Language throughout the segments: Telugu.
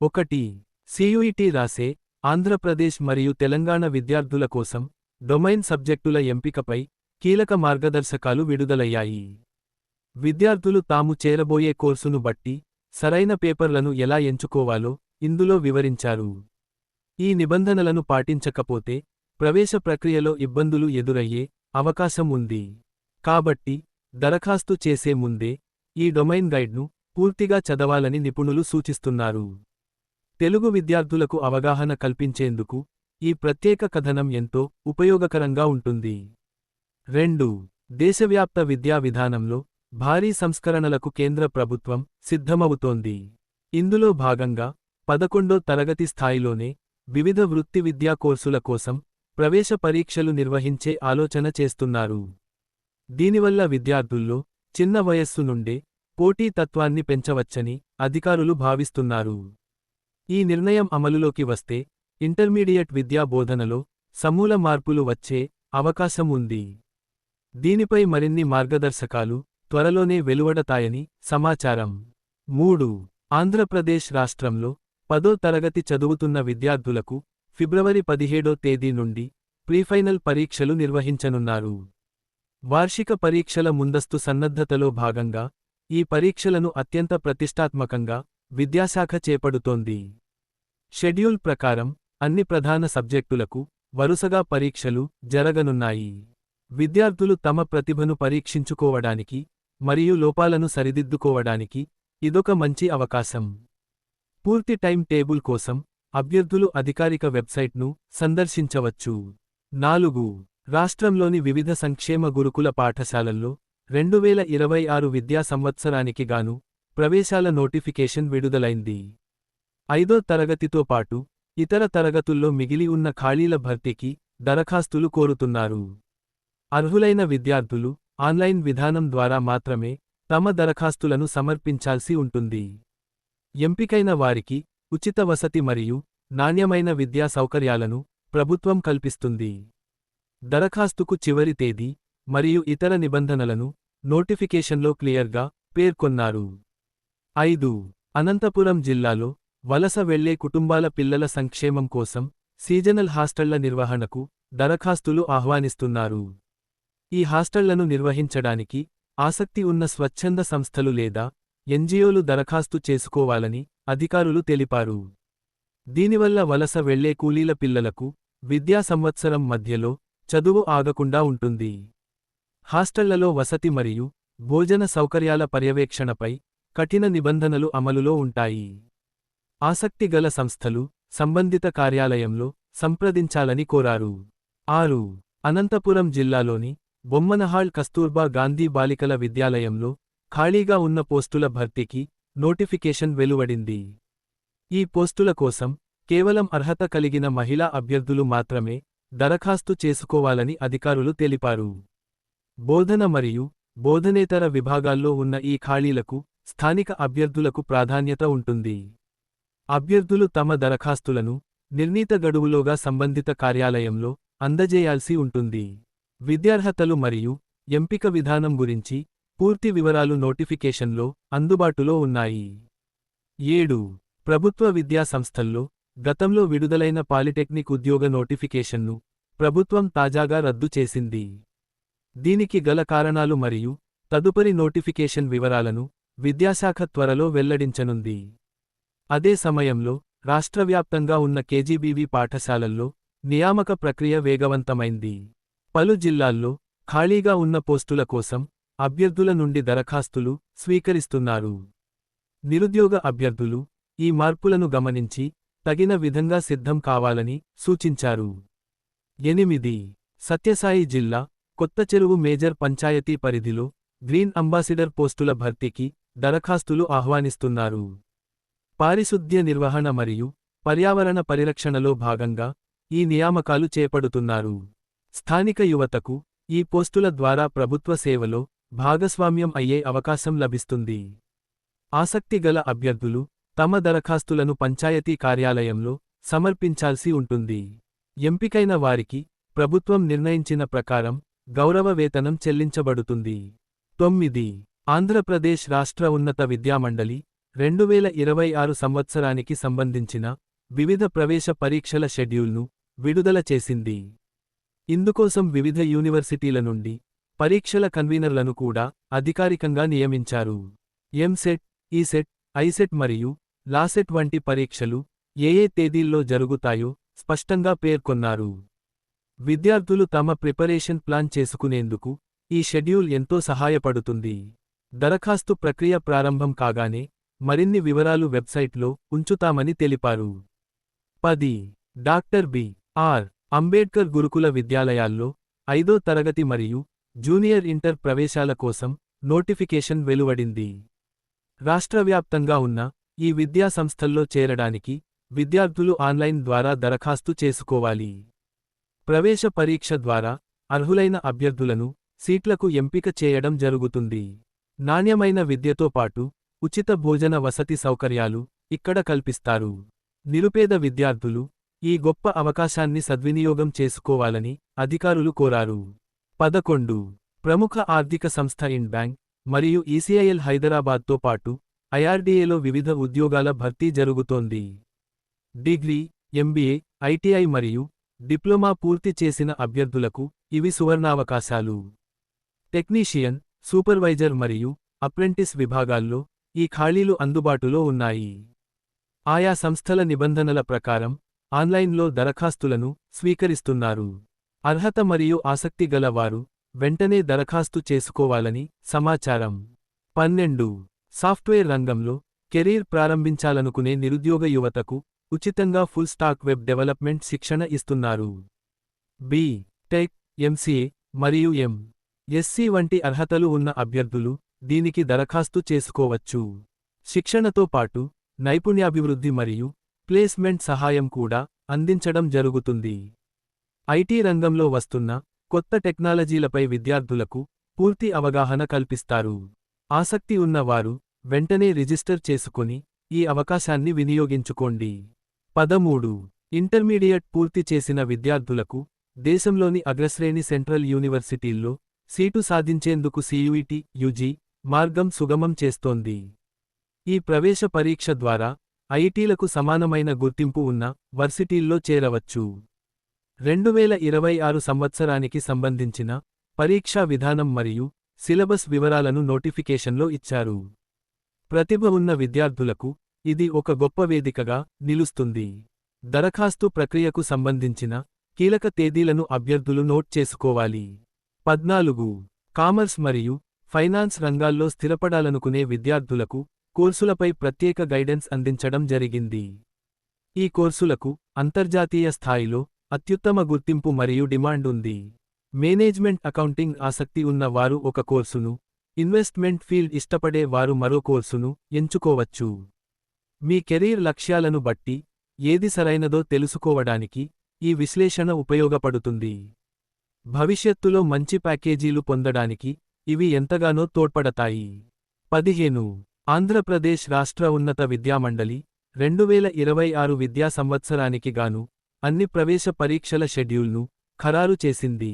ఒకటి సియుఇటి రాసే ఆంధ్రప్రదేశ్ మరియు తెలంగాణ విద్యార్థుల కోసం డొమైన్ సబ్జెక్టుల ఎంపికపై కీలక మార్గదర్శకాలు విడుదలయ్యాయి. విద్యార్థులు తాము చేరబోయే కోర్సును బట్టి సరైన పేపర్లను ఎలా ఎంచుకోవాలో ఇందులో వివరించారు. ఈ నిబంధనలను పాటించకపోతే ప్రవేశ ప్రక్రియలో ఇబ్బందులు ఎదురయ్యే అవకాశం ఉంది. కాబట్టి దరఖాస్తు చేసే ముందే ఈ డొమైన్ గైడ్ను పూర్తిగా చదవాలని నిపుణులు సూచిస్తున్నారు. తెలుగు విద్యార్థులకు అవగాహన కల్పించేందుకు ఈ ప్రత్యేక కథనం ఎంతో ఉపయోగకరంగా ఉంటుంది. రెండు. దేశవ్యాప్త విద్యా విధానంలో భారీ సంస్కరణలకు కేంద్ర ప్రభుత్వం సిద్ధమవుతోంది. ఇందులో భాగంగా పదకొండో తరగతి స్థాయిలోనే వివిధ వృత్తి విద్యా కోర్సుల కోసం ప్రవేశ పరీక్షలు నిర్వహించే ఆలోచన చేస్తున్నారు. దీనివల్ల విద్యార్థుల్లో చిన్న వయస్సు నుండే పోటీతత్వాన్ని పెంచవచ్చని అధికారులు భావిస్తున్నారు. ఈ నిర్ణయం అమలులోకి వస్తే ఇంటర్మీడియట్ విద్యా బోధనలో సమూల మార్పులు వచ్చే అవకాశం ఉంది. దీనిపై మరిన్ని మార్గదర్శకాలు త్వరలోనే వెలువడతాయని సమాచారం. మూడు. ఆంధ్రప్రదేశ్ రాష్ట్రంలో పదో తరగతి చదువుతున్న విద్యార్థులకు ఫిబ్రవరి పదిహేడో తేదీ నుండి ప్రీఫైనల్ పరీక్షలు నిర్వహించనున్నారు. వార్షిక పరీక్షల ముందస్తు సన్నద్ధతలో భాగంగా ఈ పరీక్షలను అత్యంత ప్రతిష్టాత్మకంగా విద్యాశాఖ చేపడుతోంది. షెడ్యూల్ ప్రకారం అన్ని ప్రధాన సబ్జెక్టులకు వరుసగా పరీక్షలు జరగనున్నాయి. విద్యార్థులు తమ ప్రతిభను పరీక్షించుకోవడానికి మరియు లోపాలను సరిదిద్దుకోవడానికి ఇదొక మంచి అవకాశం. పూర్తి టైం టేబుల్ కోసం అభ్యర్థులు అధికారిక వెబ్సైట్ను సందర్శించవచ్చు. నాలుగు. రాష్ట్రంలోని వివిధ సంక్షేమ గురుకుల పాఠశాలల్లో రెండు వేల ఇరవై ఆరు విద్యా సంవత్సరానికి గాను ప్రవేశాల నోటిఫికేషన్ విడుదలైంది. ఐదో తరగతితో పాటు ఇతర తరగతుల్లో మిగిలి ఉన్న ఖాళీల భర్తీకి దరఖాస్తులు కోరుతున్నారు. అర్హులైన విద్యార్థులు ఆన్లైన్ విధానం ద్వారా మాత్రమే తమ దరఖాస్తులను సమర్పించాల్సి ఉంటుంది. ఎంపికైన వారికి ఉచిత వసతి మరియు నాణ్యమైన విద్యా సౌకర్యాలను ప్రభుత్వం కల్పిస్తుంది. దరఖాస్తుకు చివరి తేదీ మరియు ఇతర నిబంధనలను నోటిఫికేషన్లో క్లియర్గా పేర్కొన్నారు. ఐదు. అనంతపురం జిల్లాలో వలస వెళ్ళే కుటుంబాల పిల్లల సంక్షేమం కోసం సీజనల్ హాస్టళ్ళ నిర్వహణకు దరఖాస్తులు ఆహ్వానిస్తున్నారు. ఈ హాస్టళ్ళను నిర్వహించడానికి ఆసక్తి ఉన్న స్వచ్ఛంద సంస్థలు లేదా ఎన్జిఓలు దరఖాస్తు చేసుకోవాలని అధికారులు తెలిపారు. దీనివల్ల వలస వెళ్ళే కూలీల పిల్లలకు విద్యా సంవత్సరం మధ్యలో చదువు ఆగకుండా ఉంటుంది. హాస్టళ్ళలో వసతి మరియు భోజన సౌకర్యాల పర్యవేక్షణపై కఠిన నిబంధనలు అమలులో ఉంటాయి. ఆసక్తిగల సంస్థలు సంబంధిత కార్యాలయంలో సంప్రదించాలని కోరారు. ఆరు. అనంతపురం జిల్లాలోని బొమ్మనహాళ్ కస్తూర్బా గాంధీ బాలికల విద్యాలయంలో ఖాళీగా ఉన్న పోస్టుల భర్తీకి నోటిఫికేషన్ వెలువడింది. ఈ పోస్టుల కోసం కేవలం అర్హత కలిగిన మహిళా అభ్యర్థులు మాత్రమే దరఖాస్తు చేసుకోవాలని అధికారులు తెలిపారు. బోధన మరియు బోధనేతర విభాగాల్లో ఉన్న ఈ ఖాళీలకు స్థానిక అభ్యర్థులకు ప్రాధాన్యత ఉంటుంది. అభ్యర్థులు తమ దరఖాస్తులను నిర్ణీత గడువులోగా సంబంధిత కార్యాలయంలో అందజేయాల్సి ఉంటుంది. విద్యార్హతలు మరియు ఎంపిక విధానం గురించి పూర్తి వివరాలు నోటిఫికేషన్లో అందుబాటులో ఉన్నాయి. ఏడు. ప్రభుత్వ విద్యా సంస్థల్లో గతంలో విడుదలైన పాలిటెక్నిక్ ఉద్యోగ నోటిఫికేషన్ను ప్రభుత్వం తాజాగా రద్దు చేసింది. దీనికి గల కారణాలు మరియు తదుపరి నోటిఫికేషన్ వివరాలను విద్యాశాఖ త్వరలో వెల్లడించనుంది. అదే సమయంలో రాష్ట్రవ్యాప్తంగా ఉన్న కేజీబీవీ పాఠశాలల్లో నియామక ప్రక్రియ వేగవంతమైంది. పలు జిల్లాల్లో ఖాళీగా ఉన్న పోస్టుల కోసం అభ్యర్థుల నుండి దరఖాస్తులు స్వీకరిస్తున్నారు. నిరుద్యోగ అభ్యర్థులు ఈ మార్పులను గమనించి తగిన విధంగా సిద్ధం కావాలని సూచించారు. ఎనిమిది. సత్యసాయి జిల్లా కొత్త చెరువు మేజర్ పంచాయతీ పరిధిలో గ్రీన్ అంబాసిడర్ పోస్టుల భర్తీకి దరఖాస్తులు ఆహ్వానిస్తున్నారు. పారిశుద్ధ్య నిర్వహణ మరియు పర్యావరణ పరిరక్షణలో భాగంగా ఈ నియామకాలు చేపడుతున్నారు. స్థానిక యువతకు ఈ పోస్టుల ద్వారా ప్రభుత్వ సేవలో భాగస్వామ్యం అయ్యే అవకాశం లభిస్తుంది. ఆసక్తిగల అభ్యర్థులు తమ దరఖాస్తులను పంచాయతీ కార్యాలయంలో సమర్పించాల్సి ఉంటుంది. ఎంపికైన వారికి ప్రభుత్వం నిర్ణయించిన ప్రకారం గౌరవ వేతనం చెల్లించబడుతుంది. తొమ్మిది. ఆంధ్రప్రదేశ్ రాష్ట్ర ఉన్నత విద్యామండలి రెండువేల ఇరవై ఆరు సంవత్సరానికి సంబంధించిన వివిధ ప్రవేశ పరీక్షల షెడ్యూల్ను విడుదల చేసింది. ఇందుకోసం వివిధ యూనివర్సిటీల నుండి పరీక్షల కన్వీనర్లను కూడా అధికారికంగా నియమించారు. ఎంసెట్ ఈసెట్ ఐసెట్ మరియు లాసెట్ వంటి పరీక్షలు ఏఏ తేదీల్లో జరుగుతాయో స్పష్టంగా పేర్కొన్నారు. విద్యార్థులు తమ ప్రిపరేషన్ ప్లాన్ చేసుకునేందుకు ఈ షెడ్యూల్ ఎంతో సహాయపడుతుంది. దరఖాస్తు ప్రక్రియ ప్రారంభం కాగానే మరిన్ని వివరాలు వెబ్సైట్లో ఉంచుతామని తెలిపారు. పది. Doctor B. ఆర్. అంబేడ్కర్ గురుకుల విద్యాలయాల్లో ఐదో తరగతి మరియు జూనియర్ ఇంటర్ ప్రవేశాల కోసం నోటిఫికేషన్ వెలువడింది. రాష్ట్రవ్యాప్తంగా ఉన్న ఈ విద్యా సంస్థల్లో చేరడానికి విద్యార్థులు ఆన్లైన్ ద్వారా దరఖాస్తు చేసుకోవాలి. ప్రవేశ పరీక్ష ద్వారా అర్హులైన అభ్యర్థులను సీట్లకు ఎంపిక చేయడం జరుగుతుంది. నాణ్యమైన విద్యతో పాటు ఉచిత భోజన వసతి సౌకర్యాలు ఇక్కడ కల్పిస్తారు. నిరుపేద విద్యార్థులు ఈ గొప్ప అవకాశాన్ని సద్వినియోగం చేసుకోవాలని అధికారులు కోరారు. పదకొండు. ప్రముఖ ఆర్థిక సంస్థ ఇండ్ బ్యాంక్ మరియు ఈసీఐఎల్ హైదరాబాద్తో పాటు ఐఆర్డీఏలో వివిధ ఉద్యోగాల భర్తీ జరుగుతోంది. డిగ్రీ ఎంబీఏ ఐటీఐ మరియు డిప్లొమా పూర్తి చేసిన అభ్యర్థులకు ఇవి సువర్ణావకాశాలు. టెక్నీషియన్ సూపర్వైజర్ మరియు అప్రెంటిస్ విభాగాల్లో ఈ ఖాళీలు అందుబాటులో ఉన్నాయి. ఆయా సంస్థల నిబంధనల ప్రకారం ఆన్లైన్లో దరఖాస్తులను స్వీకరిస్తున్నారు. అర్హత మరియు ఆసక్తి గల వారు వెంటనే దరఖాస్తు చేసుకోవాలని సమాచారం. పన్నెండు. సాఫ్ట్వేర్ రంగంలో కెరీర్ ప్రారంభించాలనుకునే నిరుద్యోగ యువతకు ఉచితంగా ఫుల్ స్టాక్ వెబ్ డెవలప్మెంట్ శిక్షణ ఇస్తున్నారు. బి. టెక్ ఎంసీఏ మరియు ఎం. ఎస్సీ వంటి అర్హతలు ఉన్న అభ్యర్థులు దీనికి దరఖాస్తు చేసుకోవచ్చు. శిక్షణతో పాటు నైపుణ్యాభివృద్ధి మరియు ప్లేస్మెంట్ సహాయం కూడా అందించడం జరుగుతుంది. ఐటీ రంగంలో వస్తున్న కొత్త టెక్నాలజీలపై విద్యార్థులకు పూర్తి అవగాహన కల్పిస్తారు. ఆసక్తి ఉన్నవారు వెంటనే రిజిస్టర్ చేసుకుని ఈ అవకాశాన్ని వినియోగించుకోండి. పదమూడు. ఇంటర్మీడియట్ పూర్తి చేసిన విద్యార్థులకు దేశంలోని అగ్రశ్రేణి సెంట్రల్ యూనివర్సిటీల్లో సీటు సాధించేందుకు సియుఇటి యుజి మార్గం సుగమం చేస్తోంది. ఈ ప్రవేశ పరీక్ష ద్వారా ఐటీలకు సమానమైన గుర్తింపు ఉన్న వర్సిటీల్లో చేరవచ్చు. రెండువేల ఇరవై ఆరు సంవత్సరానికి సంబంధించిన పరీక్షా విధానం మరియు సిలబస్ వివరాలను నోటిఫికేషన్లో ఇచ్చారు. ప్రతిభ ఉన్న విద్యార్థులకు ఇది ఒక గొప్ప వేదికగా నిలుస్తుంది. దరఖాస్తు ప్రక్రియకు సంబంధించిన కీలక తేదీలను అభ్యర్థులు నోట్ చేసుకోవాలి. పద్నాలుగు. కామర్స్ మరియు ఫైనాన్స్ రంగాల్లో స్థిరపడాలనుకునే విద్యార్థులకు కోర్సులపై ప్రత్యేక గైడెన్స్ అందించడం జరిగింది. ఈ కోర్సులకు అంతర్జాతీయ స్థాయిలో అత్యుత్తమ గుర్తింపు మరియు డిమాండ్ ఉంది. మేనేజ్మెంట్ అకౌంటింగ్ ఆసక్తి ఉన్న వారు ఒక కోర్సును ఇన్వెస్ట్మెంట్ ఫీల్డ్ ఇష్టపడే వారు మరో కోర్సును ఎంచుకోవచ్చు. మీ కెరీర్ లక్ష్యాలను బట్టి ఏది సరైనదో తెలుసుకోవడానికి ఈ విశ్లేషణ ఉపయోగపడుతుంది. భవిష్యత్తులో మంచి ప్యాకేజీలు పొందడానికి ఇవి ఎంతగానో తోడ్పడతాయి. పదిహేను. ఆంధ్రప్రదేశ్ రాష్ట్ర ఉన్నత విద్యామండలి రెండువేల ఇరవై ఆరు విద్యా సంవత్సరానికి గాను అన్ని ప్రవేశ పరీక్షల షెడ్యూల్ను ఖరారు చేసింది.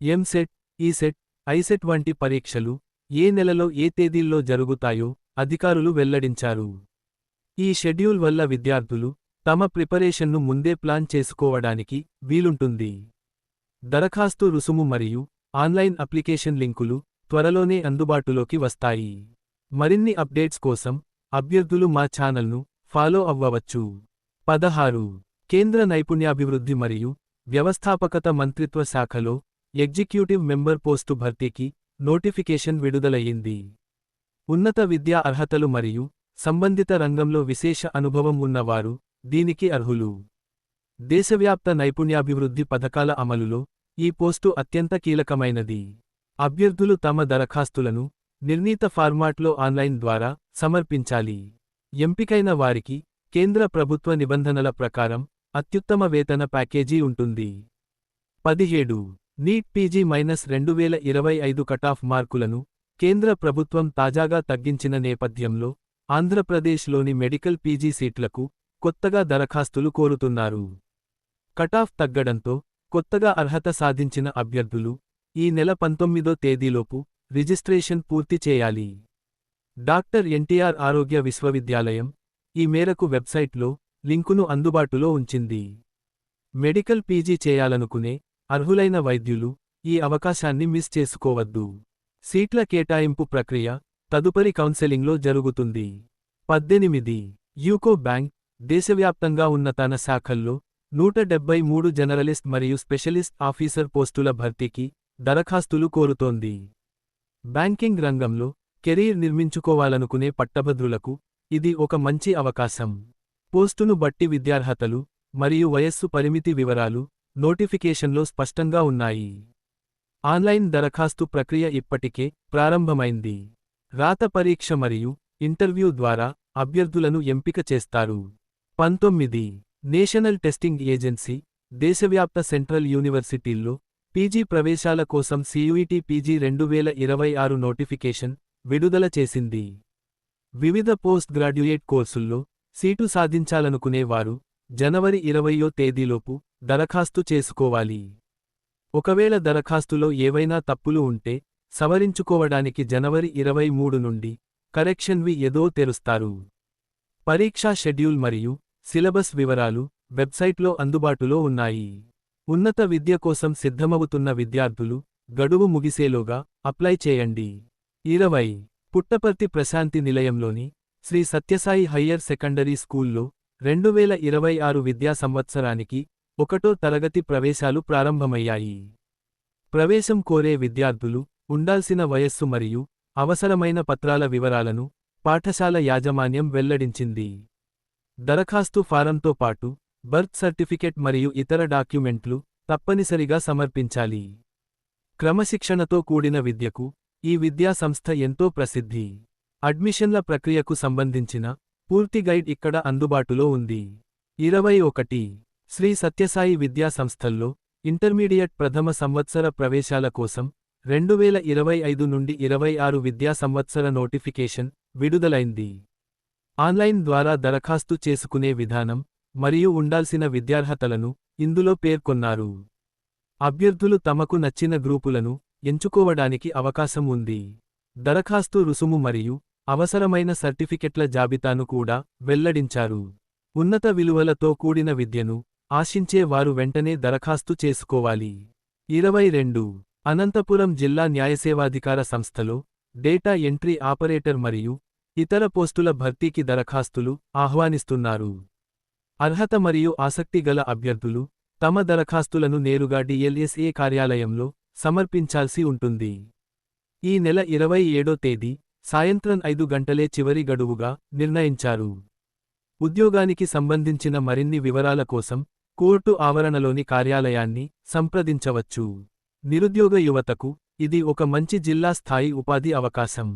ఎంసెట్ ఈసెట్ ఐసెట్ వంటి పరీక్షలు ఏ నెలలో ఏ తేదీల్లో జరుగుతాయో అధికారులు వెల్లడించారు. ఈ షెడ్యూల్ వల్ల విద్యార్థులు తమ ప్రిపరేషన్ను ముందే ప్లాన్ చేసుకోవడానికి వీలుంటుంది. దరఖాస్తు రుసుము మరియు ఆన్లైన్ అప్లికేషన్ లింకులు త్వరలోనే అందుబాటులోకి వస్తాయి. మరిన్ని అప్డేట్స్ కోసం అభ్యర్థులు మా ఛానల్ను ఫాలో అవ్వవచ్చు. పదహారు. కేంద్ర నైపుణ్యాభివృద్ధి మరియు వ్యవస్థాపకత మంత్రిత్వ శాఖలో ఎగ్జిక్యూటివ్ మెంబర్ పోస్టు భర్తీకి నోటిఫికేషన్ విడుదలయ్యింది. ఉన్నత విద్యా అర్హతలు మరియు సంబంధిత రంగంలో విశేష అనుభవం ఉన్నవారు దీనికి అర్హులు. దేశవ్యాప్త నైపుణ్యాభివృద్ధి పథకాల అమలులో ఈ పోస్టు అత్యంత కీలకమైనది. అభ్యర్థులు తమ దరఖాస్తులను నిర్ణీత ఫార్మాట్లో ఆన్లైన్ ద్వారా సమర్పించాలి. ఎంపికైన వారికి కేంద్ర ప్రభుత్వ నిబంధనల ప్రకారం అత్యుత్తమ వేతన ప్యాకేజీ ఉంటుంది. పదిహేడు. నీట్ పీజీ మైనస్ రెండు వేల ఇరవై ఐదు కటాఫ్ మార్కులను కేంద్ర ప్రభుత్వం తాజాగా తగ్గించిన నేపథ్యంలో ఆంధ్రప్రదేశ్లోని మెడికల్ పీజీ సీట్లకు కొత్తగా దరఖాస్తులు కోరుతున్నారు. కటాఫ్ తగ్గడంతో కొత్తగా అర్హత సాధించిన అభ్యర్థులు ఈ నెల పంతొమ్మిదో తేదీలోపు రిజిస్ట్రేషన్ పూర్తి చేయాలి. డాక్టర్ ఎన్టీఆర్ ఆరోగ్య విశ్వవిద్యాలయం ఈ మేరకు వెబ్సైట్లో లింకును అందుబాటులో ఉంచింది. మెడికల్ పీజీ చేయాలనుకునే అర్హులైన వైద్యులు ఈ అవకాశాన్ని మిస్ చేసుకోవద్దు. సీట్ల కేటాయింపు ప్రక్రియ తదుపరి కౌన్సెలింగ్లో జరుగుతుంది. పద్దెనిమిది యూకో బ్యాంక్ దేశవ్యాప్తంగా ఉన్న తన శాఖల్లో నూట డెబ్బై మూడు జనరలిస్ట్ మరియు స్పెషలిస్ట్ ఆఫీసర్ పోస్టుల భర్తీకి దరఖాస్తులు కోరుతోంది. బ్యాంకింగ్ రంగంలో కెరీర్ నిర్మించుకోవాలనుకునే పట్టభద్రులకు ఇది ఒక మంచి అవకాశం. పోస్టును బట్టి విద్యార్హతలు మరియు వయస్సు పరిమితి వివరాలు నోటిఫికేషన్లో స్పష్టంగా ఉన్నాయి. ఆన్లైన్ దరఖాస్తు ప్రక్రియ ఇప్పటికే ప్రారంభమైంది. రాత పరీక్ష మరియు ఇంటర్వ్యూ ద్వారా అభ్యర్థులను ఎంపిక చేస్తారు. పంతొమ్మిది నేషనల్ టెస్టింగ్ ఏజెన్సీ దేశవ్యాప్త సెంట్రల్ యూనివర్సిటీల్లో పీజీ ప్రవేశాల కోసం సియుఈటి పీజీ రెండు వేల ఇరవై ఆరు నోటిఫికేషన్ విడుదల చేసింది. వివిధ పోస్ట్ గ్రాడ్యుయేట్ కోర్సుల్లో సీటు సాధించాలనుకునే వారు జనవరి ఇరవయో తేదీలోపు దరఖాస్తు చేసుకోవాలి. ఒకవేళ దరఖాస్తులో ఏవైనా తప్పులు ఉంటే సవరించుకోవడానికి జనవరి ఇరవై మూడు నుండి కరెక్షన్వి ఏదో తెరుస్తారు. పరీక్షా షెడ్యూల్ మరియు సిలబస్ వివరాలు వెబ్సైట్లో అందుబాటులో ఉన్నాయి. ఉన్నత విద్య కోసం సిద్ధమవుతున్న విద్యార్థులు గడువు ముగిసేలోగా అప్లై చేయండి. ఇరవై పుట్టపర్తి ప్రశాంతి నిలయంలోని శ్రీ సత్యసాయి హయ్యర్ సెకండరీ స్కూల్లో రెండు వేల ఇరవై ఆరు విద్యా సంవత్సరానికి ఒకటో తరగతి ప్రవేశాలు ప్రారంభమయ్యాయి. ప్రవేశం కోరే విద్యార్థులు ఉండాల్సిన వయస్సు మరియు అవసరమైన పత్రాల వివరాలను పాఠశాల యాజమాన్యం వెల్లడించింది. దరఖాస్తు ఫారంతో పాటు బర్త్ సర్టిఫికెట్ మరియు ఇతర డాక్యుమెంట్లు తప్పనిసరిగా సమర్పించాలి. క్రమశిక్షణతో కూడిన విద్యకు ఈ విద్యా సంస్థ ఎంతో ప్రసిద్ధి. అడ్మిషన్ల ప్రక్రియకు సంబంధించిన పూర్తి గైడ్ ఇక్కడ అందుబాటులో ఉంది. ఇరవై ఒకటి. శ్రీ సత్యసాయి విద్యా సంస్థల్లో ఇంటర్మీడియట్ ప్రథమ సంవత్సర ప్రవేశాల కోసం రెండు వేల ఇరవై ఐదు నుండి ఇరవై ఆరు విద్యా సంవత్సర నోటిఫికేషన్ విడుదలైంది. ఆన్లైన్ ద్వారా దరఖాస్తు చేసుకునే విధానం మరియు ఉండాల్సిన విద్యార్హతలను ఇందులో పేర్కొన్నారు. అభ్యర్థులు తమకు నచ్చిన గ్రూపులను ఎంచుకోవడానికి అవకాశం ఉంది. దరఖాస్తు రుసుము మరియు అవసరమైన సర్టిఫికెట్ల జాబితాను కూడా వెల్లడించారు. ఉన్నత విలువలతో కూడిన విద్యను ఆశించే వారు వెంటనే దరఖాస్తు చేసుకోవాలి. ఇరవై రెండు. అనంతపురం జిల్లా న్యాయసేవాధికార సంస్థలో డేటా ఎంట్రీ ఆపరేటర్ మరియు ఇతర పోస్టుల భర్తీకి దరఖాస్తులు ఆహ్వానిస్తున్నారు. అర్హత మరియు ఆసక్తి గల అభ్యర్థులు తమ దరఖాస్తులను నేరుగా డిఎల్ఎస్ఏ కార్యాలయంలో సమర్పించాల్సి ఉంటుంది. ఈ నెల ఇరవై ఏడో తేదీ సాయంత్రం ఐదు గంటలే చివరి గడువుగా నిర్ణయించారు. ఉద్యోగానికి సంబంధించిన మరిన్ని వివరాల కోసం కోర్టు ఆవరణలోని కార్యాలయాన్ని సంప్రదించవచ్చు. నిరుద్యోగ యువతకు ఇది ఒక మంచి జిల్లా స్థాయి ఉపాధి అవకాశం.